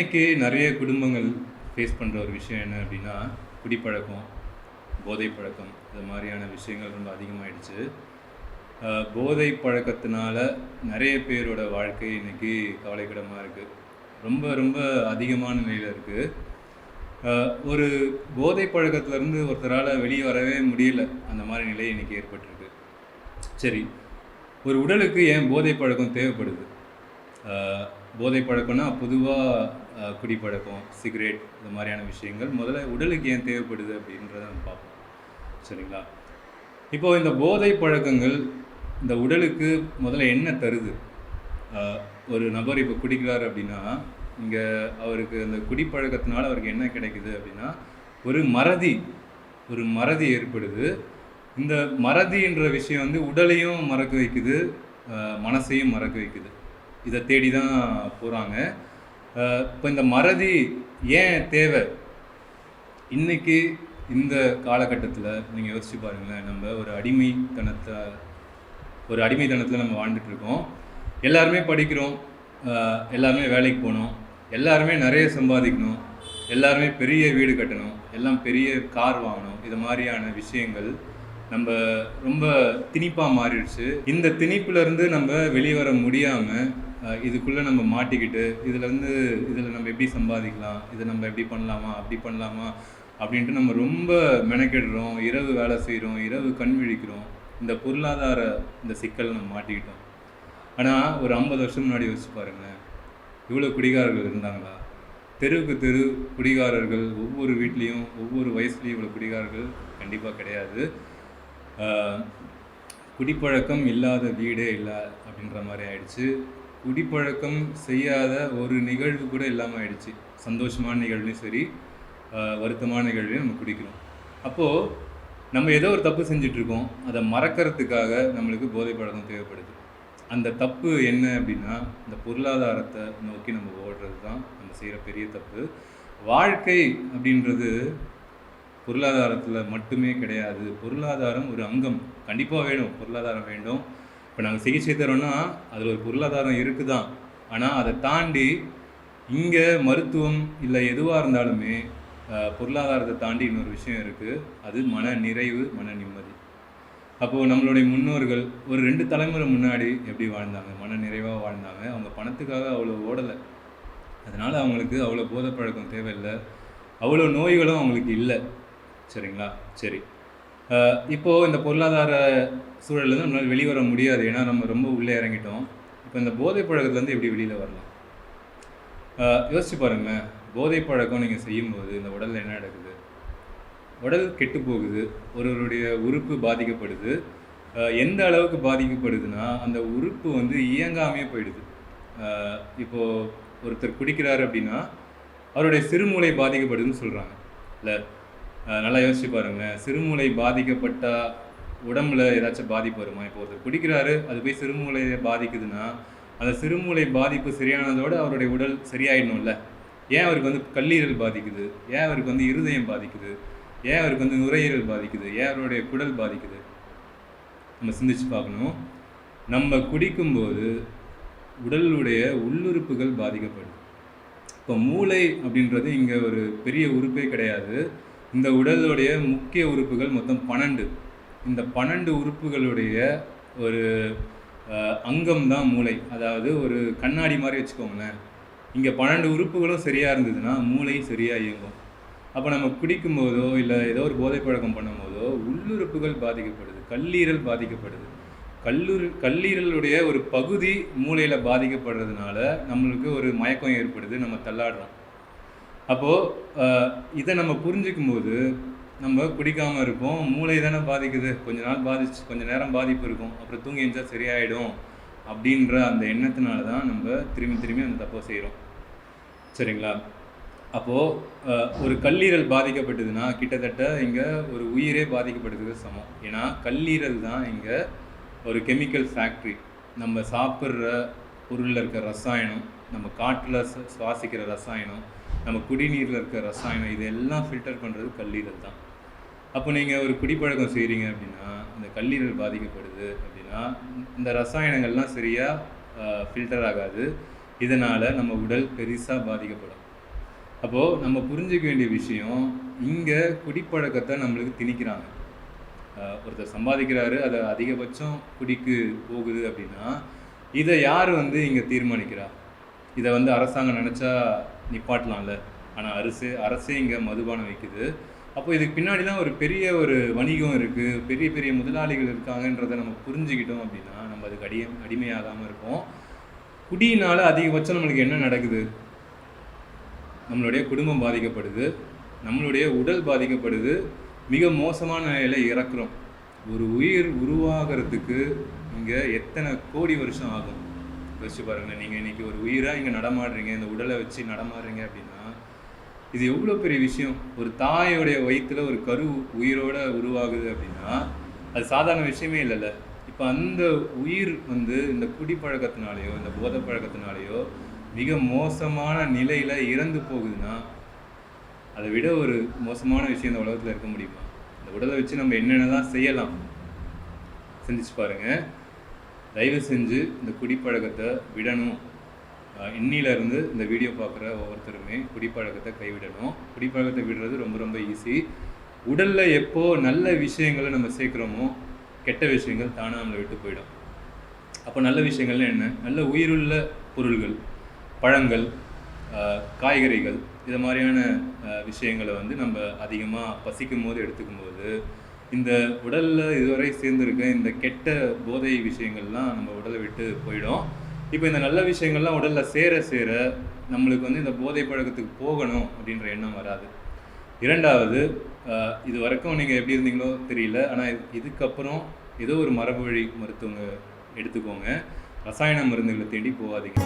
இன்றைக்கி நிறைய குடும்பங்கள் ஃபேஸ் பண்ணுற ஒரு விஷயம் என்ன அப்படின்னா குடிப்பழக்கம் போதை பழக்கம் இது மாதிரியான விஷயங்கள் ரொம்ப அதிகமாகிடுச்சு போதை பழக்கத்தினால நிறைய பேரோட வாழ்க்கை இன்றைக்கி கவலைக்கிடமாக இருக்குது ரொம்ப ரொம்ப அதிகமான நிலையில் இருக்குது ஒரு போதை பழக்கத்துலேருந்து ஒருத்தரால் வெளியே வரவே முடியல. அந்த மாதிரி நிலை இன்றைக்கி ஏற்பட்டிருக்கு. சரி ஒரு உடலுக்கு ஏன் போதை பழக்கம் தேவைப்படுது? போதை பழக்கம்னா பொதுவாக குடிப்பழக்கம் சிகரெட் இந்த மாதிரியான விஷயங்கள் முதல்ல உடலுக்கு ஏன் தேவைப்படுது அப்படின்றத நம்ம பார்ப்போம். சரிங்களா? இப்போ இந்த போதை பழக்கங்கள் இந்த உடலுக்கு முதல்ல என்ன தருது? ஒரு நபர் இப்போ குடிக்கிறார் அப்படின்னா இங்கே அவருக்கு அந்த குடிப்பழக்கத்தினால அவருக்கு என்ன கிடைக்குது அப்படின்னா ஒரு மறதி ஒரு மறதி ஏற்படுது. இந்த மறதின்ற விஷயம் வந்து உடலையும் மறக்க வைக்குது மனசையும் மறக்க வைக்குது. இதை தேடி தான் போகிறாங்க இப்போ இந்த மறதி ஏன் தேவை? இன்றைக்கி இந்த காலகட்டத்தில் நீங்கள் யோசிச்சு பாருங்களேன் நம்ம ஒரு அடிமைத்தனத்தை ஒரு அடிமைத்தனத்தில் நம்ம வாழ்ந்துட்டுருக்கோம் எல்லாருமே படிக்கிறோம் எல்லாருமே வேலைக்கு போகணும் எல்லாருமே நிறைய சம்பாதிக்கணும் எல்லாருமே பெரிய வீடு கட்டணும் எல்லாம் பெரிய கார் வாங்கணும் இது மாதிரியான விஷயங்கள் நம்ம ரொம்ப திணிப்பாக மாறிடுச்சு. இந்த திணிப்புலேருந்து நம்ம வெளியே வர முடியாமல் இதுக்குள்ளே நம்ம மாட்டிக்கிட்டு இதுலேருந்து இதில் நம்ம எப்படி சம்பாதிக்கலாம் இதை நம்ம எப்படி பண்ணலாமா அப்படி பண்ணலாமா அப்படின்ட்டு நம்ம ரொம்ப மெனக்கெடுறோம் இரவு வேலை செய்கிறோம் இரவு கண் விழிக்கிறோம். இந்த பொருளாதார இந்த சிக்கல் நம்ம மாட்டிக்கிட்டோம். ஆனால் ஒரு ஐம்பது வருஷம் முன்னாடி யோசிச்சு பாருங்களேன். இவ்வளோ குடிகாரர்கள் இருந்தாங்களா? தெருவுக்கு தெரு குடிகாரர்கள் ஒவ்வொரு வீட்லேயும் ஒவ்வொரு வயசுலேயும் இவ்வளோ குடிகாரர்கள் கண்டிப்பாக கிடையாது. குடிப்பழக்கம் இல்லாத வீடே இல்லை அப்படின்ற மாதிரி ஆயிடுச்சு. குடிப்பழக்கம் செய்யாத ஒரு நிகழ்வு கூட இல்லாமல் ஆயிடுச்சு. சந்தோஷமான நிகழ்வுலையும் சரி வருத்தமான நிகழ்வையும் நம்ம குடிக்கிறோம். அப்போது நம்ம ஏதோ ஒரு தப்பு செஞ்சிட்ருக்கோம். அதை மறக்கிறதுக்காக நம்மளுக்கு போதை பழக்கம் தேவைப்படுது. அந்த தப்பு என்ன அப்படின்னா இந்த பொருளாதாரத்தை நோக்கி நம்ம ஓடுறது தான் நம்ம செய்கிற பெரிய தப்பு. வாழ்க்கை அப்படின்றது பொருளாதாரத்தில் மட்டுமே கிடையாது. பொருளாதாரம் ஒரு அங்கம். கண்டிப்பாக வேணும். பொருளாதாரம் வேண்டும் இப்போ நாங்கள் சிகிச்சை தரோன்னா அதில் ஒரு பொருளாதாரம் இருக்குது தான் ஆனால் அதை தாண்டி இங்கே மருத்துவம் இல்லை எதுவாக இருந்தாலுமே பொருளாதாரத்தை தாண்டி இன்னொரு விஷயம் இருக்குது அது மன நிறைவு மன நிம்மதி. அப்போது நம்மளுடைய முன்னோர்கள் ஒரு ரெண்டு தலைமுறை முன்னாடி எப்படி வாழ்ந்தாங்க? மன நிறைவாக வாழ்ந்தாங்க. அவங்க பணத்துக்காக அவ்வளோ ஓடலை. அதனால் அவங்களுக்கு அவ்வளோ போதை பழக்கம் தேவையில்லை. அவ்வளோ நோய்களும் அவங்களுக்கு இல்லை. சரிங்களா? சரி. இப்போது இந்த பொருளாதார சூழல்லேருந்து நம்மளால் வெளியே வர முடியாது. ஏன்னா நம்ம ரொம்ப உள்ளே இறங்கிட்டோம். இப்போ இந்த போதை பழக்கத்துலேருந்து எப்படி வெளியில் வரலாம்? யோசிச்சு பாருங்களேன் போதை பழக்கம் நீங்கள் செய்யும்போது இந்த உடலில் என்ன நடக்குது? உடல் கெட்டு போகுது. ஒருவருடைய உறுப்பு பாதிக்கப்படுது. எந்த அளவுக்கு பாதிக்கப்படுதுன்னா அந்த உறுப்பு வந்து இயங்காமையே போயிடுது. இப்போது ஒருத்தர் குடிக்கிறார் அப்படின்னா அவருடைய சிறுமூளை பாதிக்கப்படுதுன்னு சொல்கிறாங்க இல்லை நல்லா யோசிச்சு பாருங்களேன் சிறுமூளை பாதிக்கப்பட்டால் உடம்புல ஏதாச்சும் பாதிப்பு வருமா? இப்போ ஒருத்தர் குடிக்கிறாரு அது போய் சிறுமூளையை பாதிக்குதுன்னா அந்த சிறுமூளை பாதிப்பு சரியானதோட அவருடைய உடல் சரியாயிடணும்ல. ஏன் அவருக்கு வந்து கல்லீரல் பாதிக்குது? ஏன் அவருக்கு வந்து இருதயம் பாதிக்குது? ஏன் அவருக்கு வந்து நுரையீரல் பாதிக்குது? ஏன் அவருடைய குடல் பாதிக்குது? நம்ம சிந்திச்சு பார்க்கணும். நம்ம குடிக்கும்போது உடலுடைய உள்ளுறுப்புகள் பாதிக்கப்படுது. இப்போ மூளை அப்படின்றது இங்கே ஒரு பெரிய உறுப்பே கிடையாது. இந்த உடலுடைய முக்கிய உறுப்புகள் மொத்தம் பன்னெண்டு. இந்த பன்னெண்டு உறுப்புகளுடைய ஒரு அங்கம் தான் மூளை. அதாவது ஒரு கண்ணாடி மாதிரி வச்சுக்கோங்களேன். இங்கே பன்னெண்டு உறுப்புகளும் சரியாக இருந்ததுன்னா மூளை சரியாக இயங்கும். அப்போ நம்ம குடிக்கும்போதோ இல்லை ஏதோ ஒரு போதை பழக்கம் பண்ணும்போதோ உள்ளுறுப்புகள் பாதிக்கப்படுது கல்லீரல் பாதிக்கப்படுது. கல்லூர் கல்லீரலுடைய ஒரு பகுதி மூளையில் பாதிக்கப்படுறதுனால நம்மளுக்கு ஒரு மயக்கம் ஏற்படுது நம்ம தள்ளாடுறோம். அப்போது இதை நம்ம புரிஞ்சிக்கும் போது நம்ம குடிக்காமல் இருப்போம். மூளை தானே பாதிக்குது. கொஞ்ச நாள் பாதிச்சு கொஞ்ச நேரம் பாதிப்பு இருக்கும். அப்புறம் தூங்கி எழுந்தா சரியாயிடும் அப்படின்ற அந்த எண்ணத்தினால தான் நம்ம திரும்பி திரும்பி அந்த தப்பை செய்கிறோம் சரிங்களா? அப்போது ஒரு கல்லீரல் பாதிக்கப்பட்டதுன்னா கிட்டத்தட்ட இங்கே ஒரு உயிரே பாதிக்கப்படுறதுக்கு சமம். ஏன்னா கல்லீரல் தான் இங்கே ஒரு கெமிக்கல் ஃபேக்ட்ரி. நம்ம சாப்பிட்ற பொருளில் இருக்க ரசாயனம் நம்ம காற்றில் சுவாசிக்கிற ரசாயனம் நம்ம குடிநீரில் இருக்க ரசாயனம் இதெல்லாம் ஃபில்டர் பண்ணுறது கல்லீரல் தான். அப்போ நீங்கள் ஒரு குடிப்பழக்கம் செய்கிறீங்க அப்படின்னா இந்த கல்லீரல் பாதிக்கப்படுது அப்படின்னா இந்த ரசாயனங்கள்லாம் சரியாக ஃபில்டர் ஆகாது. இதனால் நம்ம உடல் பெருசாக பாதிக்கப்படும். அப்போது நம்ம புரிஞ்சுக்க வேண்டிய விஷயம் இங்கே குடிப்பழக்கத்தை நம்மளுக்கு திணிக்கிறாங்க. ஒருத்தர் சம்பாதிக்கிறாரு அதை அதிகபட்சம் குடிக்கு போகுது அப்படின்னா இதை யார் வந்து இங்கே தீர்மானிக்கிறா? இதை வந்து அரசாங்கம் நினச்சா நிப்பாட்டலாம்ல. ஆனால் அரசு அரசே இங்கே மதுபானம் வைக்குது. அப்போ இதுக்கு பின்னாடிலாம் ஒரு பெரிய ஒரு வணிகம் இருக்குது பெரிய பெரிய முதலாளிகள் இருக்காங்கன்றதை நம்ம புரிஞ்சுக்கிட்டோம் அப்படின்னா நம்ம அதுக்கு அடிய அடிமையாகாமல் இருப்போம். குடியினால் அதிகபட்சம் நம்மளுக்கு என்ன நடக்குது? நம்மளுடைய குடும்பம் பாதிக்கப்படுது. நம்மளுடைய உடல் பாதிக்கப்படுது. மிக மோசமான நிலையில் இறக்குறோம். ஒரு உயிர் உருவாகிறதுக்கு இங்கே எத்தனை கோடி வருஷம் ஆகும்? யோசிச்சு பாருங்கள் நீங்கள் இன்றைக்கி ஒரு உயிராக இங்கே நடமாடுறீங்க இந்த உடலை வச்சு நடமாடுறீங்க அப்படின்னா இது எவ்வளோ பெரிய விஷயம்? ஒரு தாயோடைய வயிற்றில் ஒரு கரு உயிரோட உருவாகுது அப்படின்னா அது சாதாரண விஷயமே இல்லைல்ல. இப்போ அந்த உயிர் வந்து இந்த குடிப்பழக்கத்தினாலேயோ இந்த போதை பழக்கத்தினாலேயோ மிக மோசமான நிலையில் இறந்து போகுதுன்னா அதை விட ஒரு மோசமான விஷயம் இந்த உலகத்தில் இருக்க முடியுமா? இந்த உடலை வச்சு நம்ம என்னென்ன தான் செய்யலாம்? சிந்திச்சு பாருங்கள் தயவு செஞ்சு இந்த குடிப்பழக்கத்தை விடணும். அஹ் இந்த வீடியோ பார்க்குற ஒவ்வொருத்தருமே குடிப்பழக்கத்தை கைவிடணும். குடிப்பழக்கத்தை விடுறது ரொம்ப ரொம்ப ஈஸி உடலில் எப்போ நல்ல விஷயங்களை நம்ம சேர்க்குறோமோ கெட்ட விஷயங்கள் தானாக நம்மளை விட்டு போயிடும். அப்போ நல்ல விஷயங்கள்னா என்ன? நல்ல உயிருள்ள பொருள்கள் பழங்கள் காய்கறிகள் இது மாதிரியான விஷயங்களை வந்து நம்ம அதிகமாக பசிக்கும் போது எடுத்துக்கும் போது இந்த உடலில் இதுவரை சேர்ந்துருக்க இந்த கெட்ட போதை விஷயங்கள்லாம் நம்ம உடலை விட்டு போயிடும். இப்போ இந்த நல்ல விஷயங்கள்லாம் உடலில் சேர சேர நம்மளுக்கு வந்து இந்த போதை பழக்கத்துக்கு போகணும் அப்படின்ற எண்ணம் வராது. இரண்டாவது இது வரைக்கும் நீங்கள் எப்படி இருந்தீங்களோ தெரியல. ஆனால் இதுக்கப்புறம் ஏதோ ஒரு மரபு வழி மருத்துவங்க எடுத்துக்கோங்க. ரசாயன மருந்துகளை தேடி போகாதீங்க.